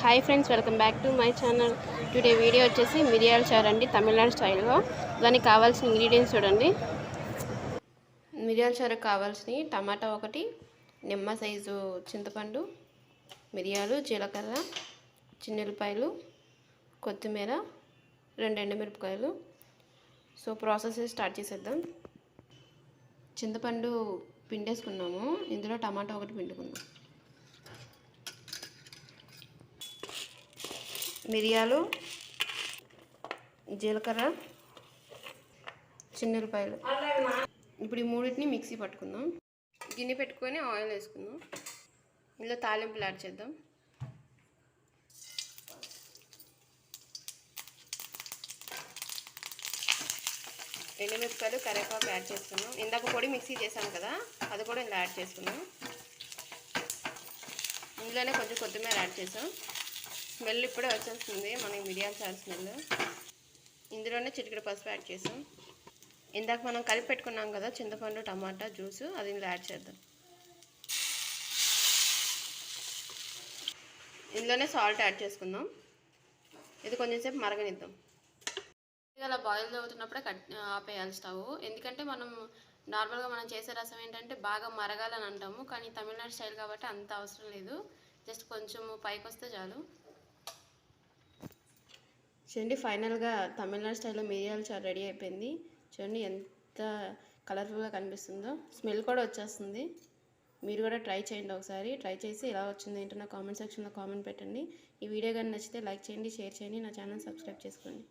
Hi friends welcome back to my channel. Today video వచ్చేసి మిరియాల చారు అండి తమిళనాడు స్టైల్లో. దానికి కావాల్సిన ఇంగ్రీడియంట్స్ చూడండి. మిరియాల చారు కావాల్సినవి టమాటా ఒకటి నిమ్మ సైజు చింతపండు మిరియాలు జీలకర్ర చిన్నెల్లిపాయలు కొత్తిమీర రెండు ఎండుమిరపకాయలు. సో ప్రాసెస్ స్టార్ట్ చేసేద్దాం. చింతపండు పిండేసుకున్నాము. ఇందులో టమాటా ఒకటి పిండుకుందాం. మిరియాలు జీలకర్ర చిన్నెల్లిపాయలు ఇప్పుడు ఈ మూడింటిని మిక్సీ పట్టుకుందాం. గిన్నె పెట్టుకొని ఆయిల్ వేసుకుందాం. ఇందులో తాలింపులు యాడ్ చేద్దాం. ఎండుమిరపకాయలు కరివేపాకు యాడ్ చేసుకున్నాం ఇందాక పొడి మిక్సీ చేసాం కదా అది కూడా ఇందులో యాడ్ చేసుకున్నాం ఇందులోనే కొంచెం కొత్తిమీర యాడ్ చేసాం. స్మెల్ ఇప్పుడే వచ్చేస్తుంది మనకి మిరియాల చారు స్మెల్. ఇందులోనే చిటికెడు పసుపు యాడ్ చేసాం. ఇందాక మనం కలిపి పెట్టుకున్నాం కదా చింతపండు టమాటా జ్యూస్ అది ఇందులో యాడ్ చేద్దాం. ఇందులోనే సాల్ట్ యాడ్ చేసుకుందాం. ఇది కొంచెంసేపు మరగనిద్దాం. అలా బాయిల్ అవుతున్నప్పుడే కట్ ఆపేయాలి స్టవ్. ఎందుకంటే మనం నార్మల్గా మనం చేసే రసం ఏంటంటే బాగా మరగాలని అంటాము కానీ తమిళనాడు స్టైల్ కాబట్టి అంత అవసరం లేదు. జస్ట్ కొంచెం పైకి వస్తే చాలు. చూడండి ఫైనల్గా తమిళనాడు స్టైల్లో మిరియాల చారు రెడీ అయిపోయింది. చూడండి ఎంత కలర్ఫుల్గా కనిపిస్తుందో. స్మెల్ కూడా వచ్చేస్తుంది. మీరు కూడా ట్రై చేయండి ఒకసారి. ట్రై చేసి ఎలా వచ్చింది ఏంటో నా కామెంట్ సెక్షన్లో కామెంట్ పెట్టండి. ఈ వీడియో కానీ నచ్చితే లైక్ చేయండి షేర్ చేయండి. నా ఛానల్ సబ్స్క్రైబ్ చేసుకోండి.